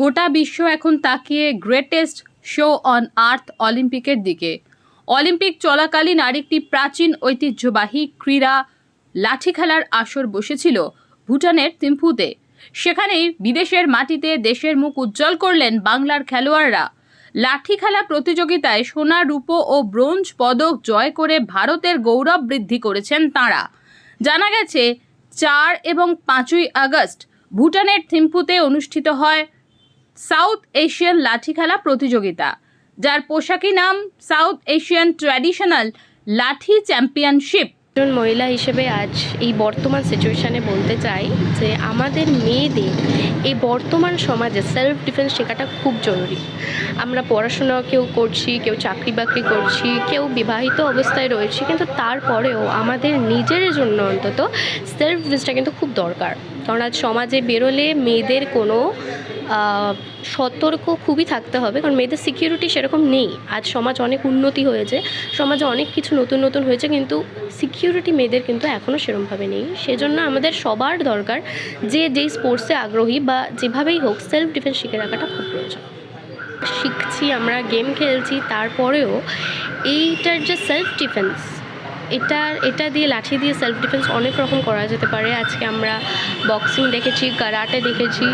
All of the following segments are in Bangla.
গোটা বিশ্ব এখন তাকিয়ে গ্রেটেস্ট শো অন আর্থ অলিম্পিকের দিকে। অলিম্পিক চলাকালীন আরেকটি প্রাচীন ঐতিহ্যবাহী ক্রীড়া লাঠি খেলার আসর বসেছিল ভুটানের থিম্পুতে। সেখানেই বিদেশের মাটিতে দেশের মুখ উজ্জ্বল করলেন বাংলার খেলোয়াড়রা। লাঠি খেলা প্রতিযোগিতায় সোনা, রূপো ও ব্রোঞ্জ পদক জয় করে ভারতের গৌরব বৃদ্ধি করেছেন তাঁরা। জানা গেছে, চার এবং পাঁচই আগস্ট ভুটানের থিম্পুতে অনুষ্ঠিত হয় সাউথ এশিয়ান লাঠি খেলা প্রতিযোগিতা, যার পোশাকি নাম South Asian traditional lathi championship. একজন মহিলা হিসেবে আজ এই বর্তমান সিচুয়েশানে বলতে চাই যে আমাদের মেয়েদের এই বর্তমান সমাজে সেলফ ডিফেন্স শেখাটা খুব জরুরি। আমরা পড়াশোনা কেউ করছি, কেউ চাকরি বাকরি করছি, কেউ বিবাহিত অবস্থায় রয়েছি, কিন্তু তারপরেও আমাদের নিজের জন্য অন্তত সেলফ ডিফেন্সটা কিন্তু খুব দরকার। কারণ আজ সমাজে বেরোলে মেয়েদের কোনো সতর্ক খুবই থাকতে হবে, কারণ মেয়েদের সিকিউরিটি সেরকম নেই। আজ সমাজ অনেক উন্নতি হয়েছে, সমাজে অনেক কিছু নতুন নতুন হয়েছে, কিন্তু সিকিউরিটি মেয়েদের কিন্তু এখনও সেরমভাবে নেই। সেজন্য আমাদের সবার দরকার যে যেই স্পোর্টসে আগ্রহী বা যেভাবেই হোক সেলফ ডিফেন্স শিখে রাখাটা খুব প্রয়োজন। শিখছি আমরা গেম খেলছি, তারপরেও এইটার যে সেলফ ডিফেন্স এটা এটা দিয়ে লাঠি দিয়ে সেলফ ডিফেন্স অনেক রকম করা যেতে পারে। আজকে আমরা বক্সিং দেখেছি কারাটে দেখেছি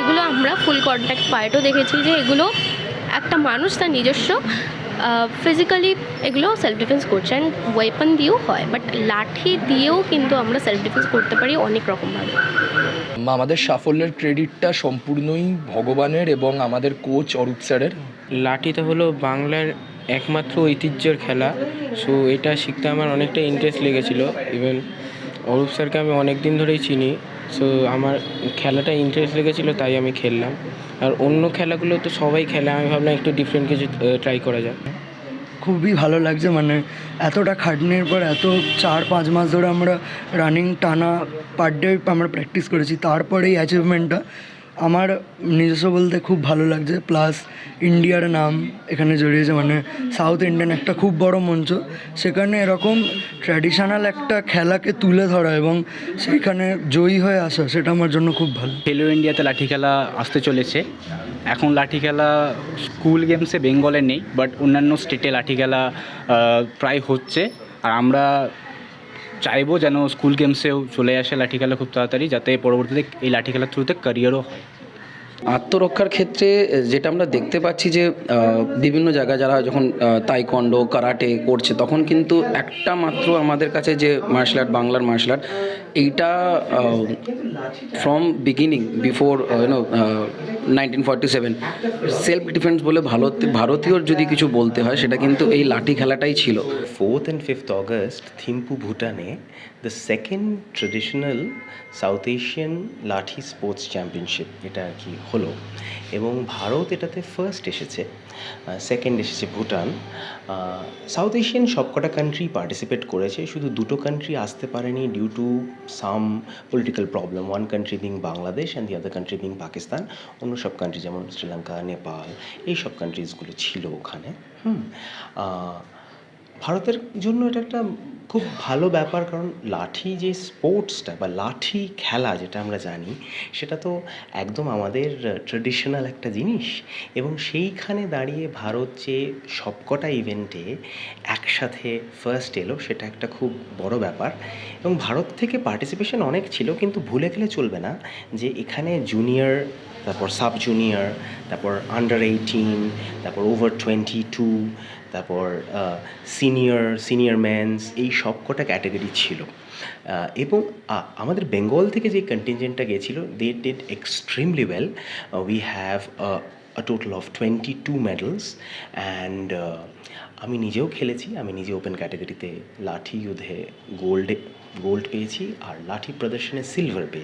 এগুলো আমরা ফুল কন্ট্যাক্ট ফাইটও দেখেছি যে এগুলো একটা মানুষ তার নিজস্ব ফিজিক্যালি এগুলো সেলফ ডিফেন্স করছে অ্যান্ড ওয়েপন দিয়েও হয়। বাট লাঠি দিয়েও কিন্তু আমরা সেলফ ডিফেন্স করতে পারি অনেক রকমভাবে। আমাদের সাফল্যের ক্রেডিটটা সম্পূর্ণই ভগবানের এবং আমাদের কোচ অরূপ স্যারের। লাঠিটা হলো বাংলার একমাত্র ঐতিহ্যের খেলা। সো এটা শিখতে আমার অনেকটা ইন্টারেস্ট লেগেছিলো। ইভেন অরূপ স্যারকে আমি অনেক দিন ধরেই চিনি। সো আমার খেলাটা ইন্টারেস্ট লেগেছিলো, তাই আমি খেললাম। আর অন্য খেলাগুলো তো সবাই খেলে, আমি ভাবলাম একটু ডিফারেন্ট কিছু ট্রাই করা যাক। খুবই ভালো লাগছে মানে এতটা খাটনির পর এত চার, পাঁচ মাস ধরে আমরা রানিং টানা পার ডে আমরা প্র্যাকটিস করেছি তারপরে এই অ্যাচিভমেন্টটা আমার নিজস্ব বলতে খুব ভালো লাগছে প্লাস ইন্ডিয়ার নাম এখানে জড়িয়েছে মানে সাউথ ইন্ডিয়ান একটা খুব বড় মঞ্চ। সেখানে এরকম ট্র্যাডিশনাল একটা খেলাকে তুলে ধরা এবং সেখানে জয়ী হয়ে আসা, সেটা আমার জন্য খুব ভালো। খেলো ইন্ডিয়াতে লাঠি খেলা আসতে চলেছে। এখন লাঠি খেলা স্কুল গেমসে বেঙ্গলে নেই বাট অন্যান্য স্টেটে লাঠি খেলা প্রায় হচ্ছে। আর আমরা চাইব যেন স্কুল গেমসেও চলে আসে লাঠি খেলা খুব তাড়াতাড়ি, যাতে পরবর্তীতে এই লাঠি খেলার থ্রুতে ক্যারিয়ারও হয়। আত্মরক্ষার ক্ষেত্রে যেটা আমরা দেখতে পাচ্ছি যে বিভিন্ন জায়গায় যারা যখন তাইকন্ডো কারাটে করছে, তখন কিন্তু একটা মাত্র আমাদের কাছে যে মার্শাল আর্ট বাংলার মার্শাল আর্ট এইটা from beginning before you know nineteen forty seven self defence বলে ভারত ভারতীয়র যদি কিছু বলতে হয় সেটা কিন্তু এই লাঠি খেলাটাই ছিল। 4th and 5th August, Thimphu ভুটানে the second traditional South Asian lathi sports championship এটা আর কি হলো। এবং ভারত এটাতে ফার্স্ট এসেছে সেকেন্ড এসেছে ভুটান। সাউথ এশিয়ান সবকটা কান্ট্রি পার্টিসিপেট করেছে শুধু দুটো কান্ট্রি আসতে পারেনি due to some political problem one country being Bangladesh and the other country being Pakistan অন্য সব কান্ট্রি যেমন শ্রীলঙ্কা, নেপাল, এই সব কান্ট্রিজগুলো ছিল ওখানে। হুম। ভারতের জন্য এটা একটা খুব ভালো ব্যাপার, কারণ লাঠি যে স্পোর্টসটা বা লাঠি খেলা যেটা আমরা জানি, সেটা তো একদম আমাদের ট্রেডিশনাল একটা জিনিস। এবং সেইখানে দাঁড়িয়ে ভারত যে সবকটা ইভেন্টে একসাথে ফার্স্ট এলো, সেটা একটা খুব বড় ব্যাপার। এবং ভারত থেকে পার্টিসিপেশন অনেক ছিল, কিন্তু ভুলে গেলে চলবে না যে এখানে জুনিয়র তারপর সাব জুনিয়র তারপর আন্ডার এইটিন তারপর ওভার টোয়েন্টি টু তারপর সিনিয়র সিনিয়র ম্যানস এই সব কটা ক্যাটাগরি ছিল। এবং আমাদের বেঙ্গল থেকে যে কন্টিনজেন্টটা গেছিল they did extremely well we have a total of twenty two medals and আমি নিজেও খেলেছি, আমি নিজে ওপেন ক্যাটাগরিতে লাঠি, যুদ্ধে গোল্ডে গোল্ড পেয়েছি আর লাঠি প্রদর্শনে সিলভার পেয়েছি।